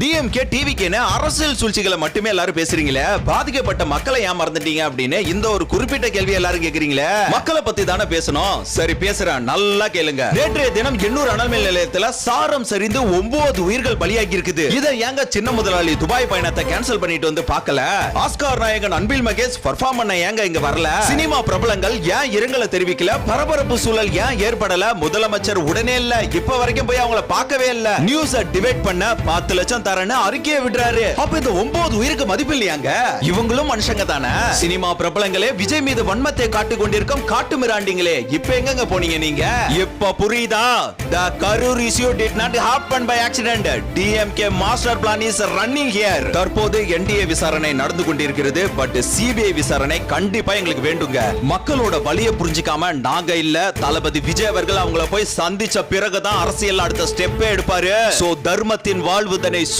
DMK டிவிக்கேன்னு அரசியல் சூழ்ச்சிகளை மட்டுமே எல்லாரும் பேசுறீங்களே? பாதிக்கப்பட்ட மக்களை ஏன் மறந்துட்டீங்க அப்படின்னு இந்த ஒரு குறிப்பிட்ட கேள்வி எல்லாரும் கேக்குறீங்களே? மக்களை பத்தி தானே பேசணும்? சரி பேசுறேன். நல்லா கேளுங்க. நேற்றைய தினம் எண்ணூர் அனல்மின் நிலையத்துல சாரம் சரிந்து ஒன்பது உயிர்கள் பலியாகி இருக்குது இதை ஏங்க சின்ன முதலாளி துபாய் பயணத்தை கேன்சல் பண்ணிட்டு வந்து பார்க்கல? ஆஸ்கார் நாயகன் அன்பில் மகேஷ் பர்ஃபார்ம் பண்ண ஏங்க இங்க வரல? சினிமா பிரபலங்கள் ஏன் இரங்கலை தெரிவிக்கல? பரபரப்பு சூழல் ஏன் ஏற்படல? முதலமைச்சர் உடனே இல்ல. இப்ப வரைக்கும் போய் அவங்கள பார்க்கவே இல்ல. நியூஸ டிபேட் பண்ண பத்து லட்சம் தரேன்னு அறிக்கையை விடுறாரு அப்ப இந்த ஒன்பது உயிருக்கு மதிப்பு இல்லையாங்க? இவங்களும் மனுஷங்க தானே? சினிமா பிரபலங்களே விஜய் மீது வன்மத்தை காட்டு கொண்டிருக்கும் காட்டு மிராண்டிங்களே. இப்ப எங்கங்க போனீங்க நீங்க? இப்ப புரியுதா? The Karur issue did not happen by accident DMK master plan is running here தற்போது என்டிஏ விசாரணை நடந்து கொண்டிருக்கிறது. பட் சிபிஐ விசாரணை கண்டிப்பா எங்களுக்கு வேண்டுங்க. மக்களோட வழியை புரிஞ்சுக்காம நாங்க இல்ல தளபதி விஜய் அவர்கள் அவங்கள போய் சந்திச்ச பிறகுதான் அரசியல் அடுத்த ஸ்டெப்பே எடுப்பாரு. சோ தர்மத்தின் வாழ்வுதனை